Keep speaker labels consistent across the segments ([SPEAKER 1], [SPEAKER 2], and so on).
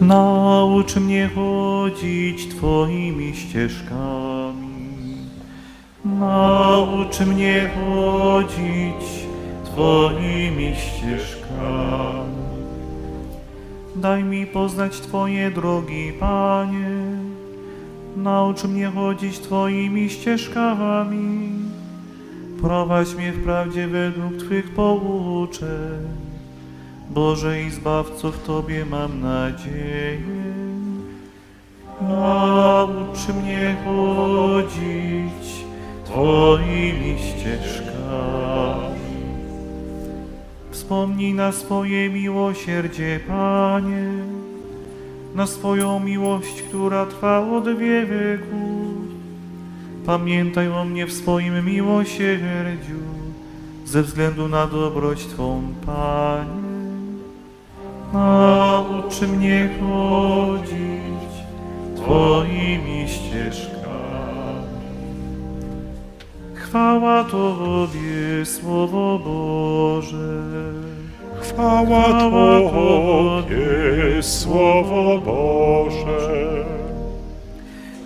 [SPEAKER 1] Naucz mnie chodzić Twoimi ścieżkami. Naucz mnie chodzić Twoimi ścieżkami. Daj mi poznać Twoje drogi, Panie. Naucz mnie chodzić Twoimi ścieżkami. Prowadź mnie w prawdzie według Twych pouczeń. Boże i Zbawco, w Tobie mam nadzieję. Naucz mnie chodzić Twoimi ścieżkami. Wspomnij na swoje miłosierdzie, Panie, na swoją miłość, która trwa od wieków. Pamiętaj o mnie w swoim miłosierdziu, ze względu na dobroć Twą, Panie. Naucz mnie chodzić Twoimi ścieżkami. Chwała Tobie, Słowo Boże.
[SPEAKER 2] Chwała Tobie, Słowo Boże.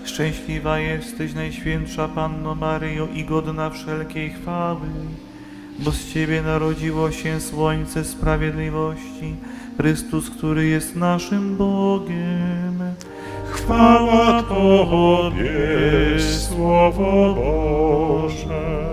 [SPEAKER 1] Szczęśliwa jesteś, Najświętsza Panno Maryjo i godna wszelkiej chwały, bo z Ciebie narodziło się Słońce Sprawiedliwości, Chrystus, który jest naszym Bogiem.
[SPEAKER 2] Chwała Tobie, Słowo Boże.